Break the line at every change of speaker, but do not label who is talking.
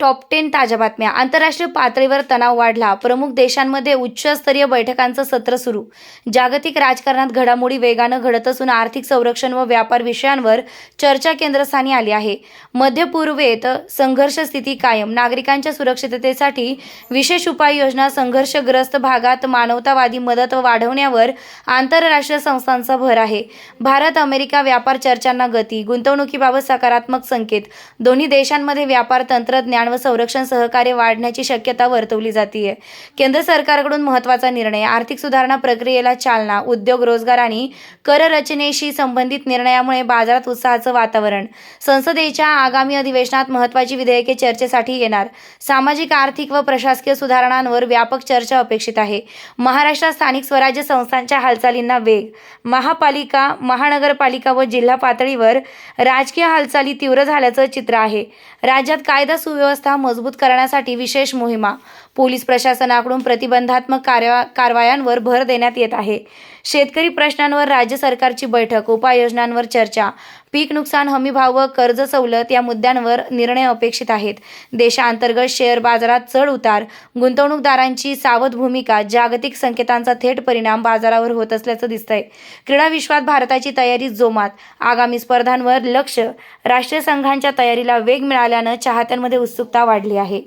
Top ten ताज्या बातम्या. आंतरराष्ट्रीय पातळीवर तणाव वाढला. प्रमुख देशांमध्ये उच्चस्तरीय बैठकांचं सत्र सुरू. जागतिक राजकारणात घडामोडी वेगानं घडत असून आर्थिक संरक्षण व व्यापार विषयांवर चर्चा केंद्रस्थानी आली आहे. मध्य पूर्वेत संघर्ष स्थिती कायम. नागरिकांच्या सुरक्षिततेसाठी विशेष उपाययोजना संघर्षग्रस्त भागात मानवतावादी मदत वाढवण्यावर आंतरराष्ट्रीय संस्थांचा भर आहे. भारत अमेरिका व्यापार चर्चांना गती गुंतवणुकीबाबत सकारात्मक संकेत. दोन्ही देशांमध्ये व्यापार तंत्रज्ञान व संरक्षण सहकार्य वाढण्याची शक्यता वर्तवली जाते केंद्र सरकारकडून महत्त्वाचा निर्णय आर्थिक सुधारणा प्रक्रियेला चालना उद्योग रोजगार आणि कर रचनेशी संबंधित निर्णयामुळे बाजारात उत्साहाचं वातावरण. संसदेच्या आगामी अधिवेशनात महत्त्वाची विधेयके चर्चेसाठी येणार. सामाजिक आर्थिक व प्रशासकीय सुधारणांवर व्यापक चर्चा अपेक्षित आहे. महाराष्ट्रात स्थानिक स्वराज्य संस्थांच्या हालचालींना वेग. महापालिका महानगरपालिका व जिल्हा पातळीवर राजकीय हालचाली तीव्र झाल्याचं चित्र आहे. राज्यात कायदा सुव्यवस्था मजबूत करण्यासाठी विशेष मोहिमा. पोलीस प्रशासनाकडून प्रतिबंधात्मक कार्या कारवायांवर भर देण्यात येत आहे. शेतकरी प्रश्नांवर राज्य सरकारची बैठक उपाययोजनांवर चर्चा पीक नुकसान हमी भाव व कर्ज सवलत या मुद्द्यांवर निर्णय अपेक्षित आहेत. देशांतर्गत शेअर बाजारात चढ उतार गुंतवणूकदारांची सावध भूमिका जागतिक संकेतांचा थेट परिणाम बाजारावर होत असल्याचं दिसतंय. क्रीडा विश्वात भारताची तयारी जोमात. आगामी स्पर्धांवर लक्ष. राष्ट्रीय संघांच्या तयारीला वेग मिळाल्यानं चाहत्यांमध्ये उत्सुकता वाढली आहे.